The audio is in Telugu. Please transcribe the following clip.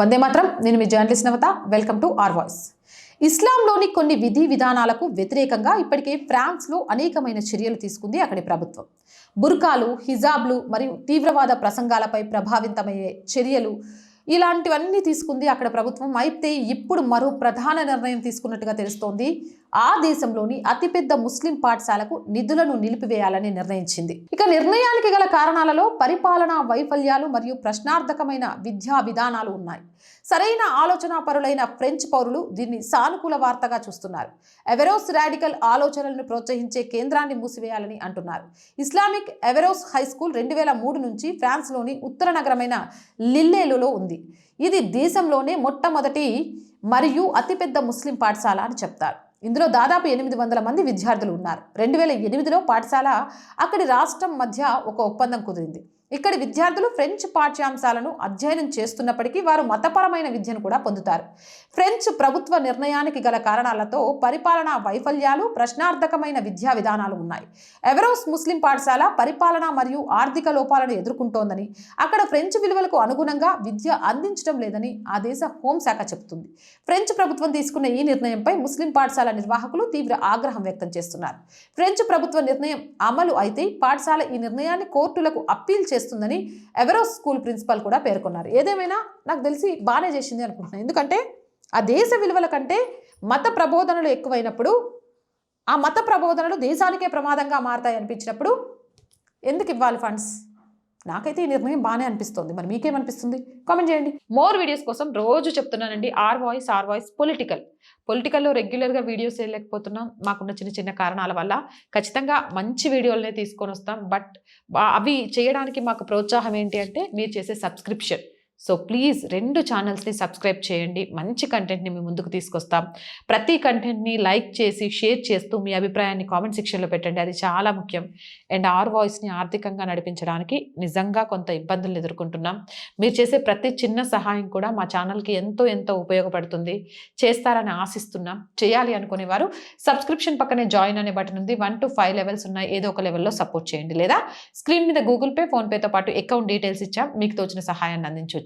వందే మాత్రం. నేను మీ journalist Navata. Welcome to R voice. ఇస్లాంలోని కొన్ని విధి విధానాలకు వ్యతిరేకంగా ఇప్పటికే ఫ్రాన్స్లో అనేకమైన చర్యలు తీసుకుంది అక్కడి ప్రభుత్వం. బుర్కాలు హిజాబ్లు మరియు తీవ్రవాద ప్రసంగాలపై ప్రభావితమయ్యే చర్యలు ఇలాంటివన్నీ తీసుకుంది అక్కడ ప్రభుత్వం. అయితే ఇప్పుడు మరో ప్రధాన నిర్ణయం తీసుకున్నట్టుగా తెలుస్తోంది. ఆ దేశంలోని అతిపెద్ద ముస్లిం పాఠశాలకు నిధులను నిలిపివేయాలని నిర్ణయించింది. ఇక నిర్ణయానికి గల కారణాలలో పరిపాలనా వైఫల్యాలు మరియు ప్రశ్నార్థకమైన విద్యా విధానాలు ఉన్నాయి. సరైన ఆలోచన పరులైన ఫ్రెంచ్ పౌరులు దీన్ని సానుకూల వార్తగా చూస్తున్నారు. ఎవెరోస్ రాడికల్ ఆలోచనలను ప్రోత్సహించే కేంద్రాన్ని మూసివేయాలని అంటున్నారు. ఇస్లామిక్ ఎవెరోస్ హై స్కూల్ రెండు వేల మూడు నుంచి ఫ్రాన్స్లోని ఉత్తర నగరమైన లిల్లేలులో ఉంది. ఇది దేశంలోనే మొట్టమొదటి మరియు అతిపెద్ద ముస్లిం పాఠశాల అని చెప్తారు. ఇందులో దాదాపు ఎనిమిది వందల మంది విద్యార్థులు ఉన్నారు. రెండు వేల ఎనిమిదిలో పాఠశాల అక్కడి రాష్ట్రం మధ్య ఒక ఒప్పందం కుదిరింది. ఇక్కడి విద్యార్థులు ఫ్రెంచ్ పాఠ్యాంశాలను అధ్యయనం చేస్తున్నప్పటికీ వారు మతపరమైన విద్యను కూడా పొందుతారు. ఫ్రెంచ్ ప్రభుత్వ నిర్ణయానికి గల కారణాలతో పరిపాలనా వైఫల్యాలు ప్రశ్నార్థకమైన విద్యా విధానాలు ఉన్నాయి. ఎవరోస్ ముస్లిం పాఠశాల పరిపాలన మరియు ఆర్థిక లోపాలను ఎదుర్కొంటోందని అక్కడ ఫ్రెంచ్ విలువలకు అనుగుణంగా విద్య అందించడం లేదని ఆ దేశ హోంశాఖ చెబుతుంది. ఫ్రెంచ్ ప్రభుత్వం తీసుకున్న ఈ నిర్ణయంపై ముస్లిం పాఠశాల నిర్వాహకులు తీవ్ర ఆగ్రహం వ్యక్తం చేస్తున్నారు. ఫ్రెంచ్ ప్రభుత్వ నిర్ణయం అమలు అయితే పాఠశాల ఈ నిర్ణయాన్ని కోర్టులకు అప్పీల్ చేస్తుందని ఎవరో స్కూల్ ప్రిన్సిపాల్ కూడా పేర్కొన్నారు. ఏదేమైనా నాకు తెలిసి బాగానే చేసింది అనుకుంటున్నాను ఎందుకంటే ఆ దేశ విలువల కంటే మత ప్రబోధనలు ఎక్కువైనప్పుడు ఆ మత ప్రబోధనలు దేశానికే ప్రమాదంగా మారతాయి అనిపించినప్పుడు ఎందుకు ఇవ్వాలి ఫండ్స్? నాకైతే ఈ నిర్ణయం బాగానే అనిపిస్తుంది. మరి మీకేమనిపిస్తుంది? కామెంట్ చేయండి. మోర్ వీడియోస్ కోసం రోజు చెప్తున్నానండి R voice R voice political. పొలిటికల్లో రెగ్యులర్గా వీడియోస్ వేయలేకపోతున్నాం మాకున్న చిన్న చిన్న కారణాల వల్ల ఖచ్చితంగా మంచి వీడియోలనే తీసుకొని వస్తాం బట్ అవి చేయడానికి మాకు ప్రోత్సాహం ఏంటి అంటే మీరు చేసే సబ్స్క్రిప్షన్. సో ప్లీజ్ రెండు ఛానల్స్ని సబ్స్క్రైబ్ చేయండి. మంచి కంటెంట్ని మీ ముందుకు తీసుకొస్తాం. ప్రతి కంటెంట్ని లైక్ చేసి షేర్ చేస్తూ మీ అభిప్రాయాన్ని కామెంట్ సెక్షన్లో పెట్టండి. అది చాలా ముఖ్యం. అండ్ ఆర్ వాయిస్ని ఆర్థికంగా నడిపించడానికి నిజంగా కొంత ఇబ్బందులు ఎదుర్కొంటున్నాం. మీరు చేసే ప్రతి చిన్న సహాయం కూడా మా ఛానల్కి ఎంతో ఎంతో ఉపయోగపడుతుంది. చేస్తారని ఆశిస్తున్నాం. చేయాలి అనుకునేవారు సబ్స్క్రిప్షన్ పక్కనే జాయిన్ అనే బటన్ ఉంది. వన్ టు ఫైవ్ లెవెల్స్ ఉన్నాయి. ఏదో ఒక లెవెల్లో సపోర్ట్ చేయండి. లేదా స్క్రీన్ మీద గూగుల్ పే ఫోన్పేతో పాటు అకౌంట్ డీటెయిల్స్ ఇచ్చాం. మీకు తోచిన సహాయాన్ని అందించవచ్చు.